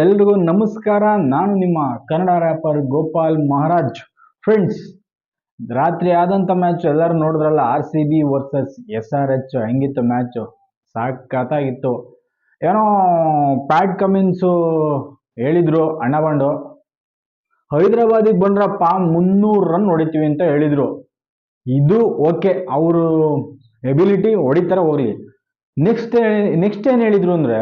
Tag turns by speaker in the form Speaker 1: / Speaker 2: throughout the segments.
Speaker 1: ಎಲ್ರಿಗೂ ನಮಸ್ಕಾರ. ನಾನು ನಿಮ್ಮ ಕನ್ನಡ ರ್ಯಾಪರ್ ಗೋಪಾಲ್ ಮಹಾರಾಜ್. ಫ್ರೆಂಡ್ಸ್ ರಾತ್ರಿ ಆದಂಥ ಮ್ಯಾಚ್ ಎಲ್ಲರೂ ನೋಡಿದ್ರಲ್ಲ R C B versus S R H ಹೆಂಗಿತ್ತು ಮ್ಯಾಚು ಸಾಕತ್ತಾಗಿತ್ತು ಏನೋ ಪ್ಯಾಟ್ ಕಮಿನ್ಸು ಹೇಳಿದ್ರು ಅಣ್ಣ ಬಂಡು ಹೈದ್ರಾಬಾದಿಗೆ ಬಂದ್ರಪ್ಪ, ಮುನ್ನೂರು ರನ್ ಹೊಡಿತೀವಿ ಅಂತ ಹೇಳಿದ್ರು. ಇದು ಓಕೆ ಅವರು ಎಬಿಲಿಟಿ ಹೊಡಿತಾರೆ ಹೋಗ್ಲಿ ನೆಕ್ಸ್ಟ್ ನೆಕ್ಸ್ಟ್ ಏನು ಹೇಳಿದ್ರು ಅಂದರೆ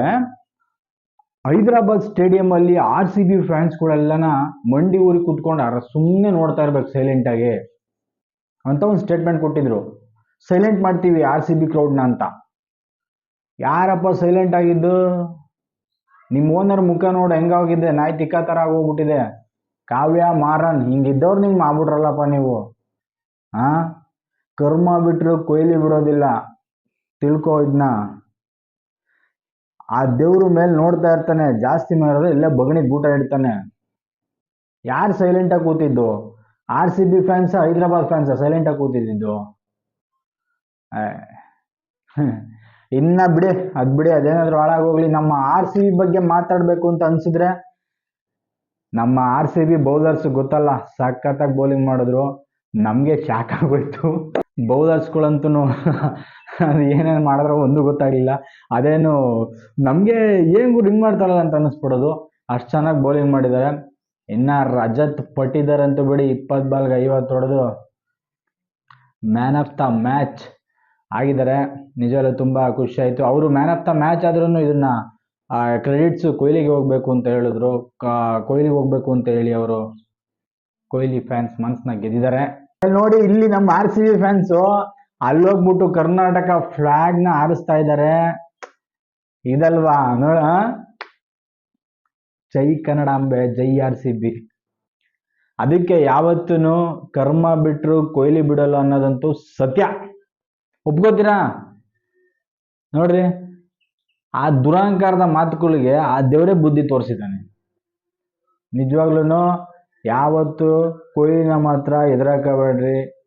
Speaker 1: ಹೈದರಾಬಾದ್ ಸ್ಟೇಡಿಯಂ ಅಲ್ಲಿ ಆರ್ ಸಿ ಬಿ ಫ್ಯಾನ್ಸ್ಗಳೆಲ್ಲನ ಮಂಡಿ ಊರಿಗೆ ಕುತ್ಕೊಂಡು ಅರ ಸುಮ್ಮನೆ ನೋಡ್ತಾ ಇರ್ಬೇಕು ಸೈಲೆಂಟ್ ಆಗಿ. ಅಂತ ಒಂದು ಸ್ಟೇಟ್ಮೆಂಟ್ ಕೊಟ್ಟಿದ್ರು. ಸೈಲೆಂಟ್ ಮಾಡ್ತೀವಿ ಆರ್ ಸಿ ಬಿ ಕ್ರೌಡ್ನ ಅಂತ. ಯಾರಪ್ಪ ಸೈಲೆಂಟ್ ಆಗಿದ್ದು? ನಿಮ್ಮ ಓನರ್ ಮುಖ ನೋಡಿ ಹೆಂಗಾಗಿದೆ? ನಾಯಿ ತಿಕ್ಕ ಥರ ಆಗೋಗ್ಬಿಟ್ಟಿದೆ. ಕಾವ್ಯ, ಮಾರನ್, ಹಿಂಗಿದ್ದವ್ರು ನಿಂಗೆ ಮಾಡ್ಬಿಟ್ರಲ್ಲಪ್ಪ ನೀವು. ಆ? ಕರ್ಮ ಬಿಟ್ರು ಕೊಯ್ಲಿ ಬಿಡೋದಿಲ್ಲ. ತಿಳ್ಕೊ ಇದನ್ನ ಆ ದೇವ್ರ ಮೇಲೆ ನೋಡ್ತಾ ಇರ್ತಾನೆ, ಜಾಸ್ತಿ ಮಾಡಿದ್ರೆ ಇಲ್ಲೇ ಬಗಣಿ ಗೂಟ ಇಡ್ತಾನೆ. ಯಾರು ಸೈಲೆಂಟಾಗಿ ಕೂತಿದ್ದು? R C B fans Hyderabad fans ಸೈಲೆಂಟಾಗಿ ಕೂತಿದ್ದು ಇನ್ನ ಬಿಡಿ, ಅದ್ ಬಿಡಿ, ಅದೇನಾದ್ರೂ ಹಾಳಾಗೋಗ್ಲಿ. ನಮ್ಮ ಆರ್ ಸಿ ಬಿ ಬಗ್ಗೆ ಮಾತಾಡ್ಬೇಕು ಅಂತ ಅನ್ಸಿದ್ರೆ, ನಮ್ಮ ಆರ್ ಸಿ ಬಿ ಬೌಲರ್ಸ್ ಗೊತ್ತಲ್ಲ, ಸಖತ್ತಾಗಿ ಬೌಲಿಂಗ್ ಮಾಡಿದ್ರು. ನಮಗೆ ಶಾಕ್ ಆಗೋಯ್ತು. ಬೌಲರ್ಸ್ಗಳಂತೂ ಅದು ಏನೇನು ಮಾಡಿದ್ರೆ ಒಂದು ಗೊತ್ತಾಗಲಿಲ್ಲ. ಅದೇನು ನಮಗೆ ಏನು ರಿಂಗ್ ಮಾಡ್ತಾರಲ್ಲ ಅಂತ ಅನ್ನಿಸ್ಬಿಡೋದು. ಅಷ್ಟು ಚೆನ್ನಾಗಿ ಬೌಲಿಂಗ್ ಮಾಡಿದ್ದಾರೆ ಇನ್ನು ರಜತ್ ಪಟ್ಟಿದಾರ್ ಅಂತೂ ಬಿಡಿ, ಇಪ್ಪತ್ತು ಬಾಲ್ಗೆ ಐವತ್ತು ಹೊಡೆದು ಮ್ಯಾನ್ ಆಫ್ ದ ಮ್ಯಾಚ್ ಆಗಿದ್ದಾರೆ ನಿಜವಲ್ಲೂ ತುಂಬ ಖುಷಿ ಆಯಿತು. ಅವರು ಮ್ಯಾನ್ ಆಫ್ ದ ಮ್ಯಾಚ್ ಆದ್ರೂ ಇದನ್ನ ಕ್ರೆಡಿಟ್ಸ್ ಕೊಹ್ಲಿಗೆ ಹೋಗಬೇಕು ಅಂತ ಹೇಳಿದ್ರು. ಕೊಹ್ಲಿಗೆ ಹೋಗಬೇಕು ಅಂತ ಹೇಳಿ ಅವರು. ಕೊಹ್ಲಿ ಫ್ಯಾನ್ಸ್ ಮನ್ಸನ್ನ ಗೆದ್ದಿದ್ದಾರೆ. ನೋಡಿ ಇಲ್ಲಿ ನಮ್ಮ ಆರ್ ಸಿ ಬಿ ಫ್ಯಾನ್ಸು ಅಲ್ಲೋಗ್ಬಿಟ್ಟು ಕರ್ನಾಟಕ ಫ್ಲಾಗ್ನ ಆರಿಸ್ತಾ ಇದ್ದಾರೆ ಇದಲ್ವಾ? ನೋಡ Jai Kannadambe Jai R C B ಅದಕ್ಕೆ ಯಾವತ್ತೂ ಕರ್ಮ ಬಿಟ್ರು ಕೊಯ್ಲಿ ಬಿಡಲ್ಲ ಅನ್ನೋದಂತೂ ಸತ್ಯ. ಒಪ್ಕೋತೀರಾ? ನೋಡ್ರಿ, ಆ ದುರಹಂಕಾರದ ಮಾತುಗಳಿಗೆ ಆ ದೇವರೇ ಬುದ್ಧಿ ತೋರಿಸಿದ್ದಾನೆ. ನಿಜವಾಗ್ಲೂ ಯಾವತ್ತು ಕೊಹ್ಲಿನ ಮಾತ್ರ ಎದುರಾಕಬೇಡ್ರಿ.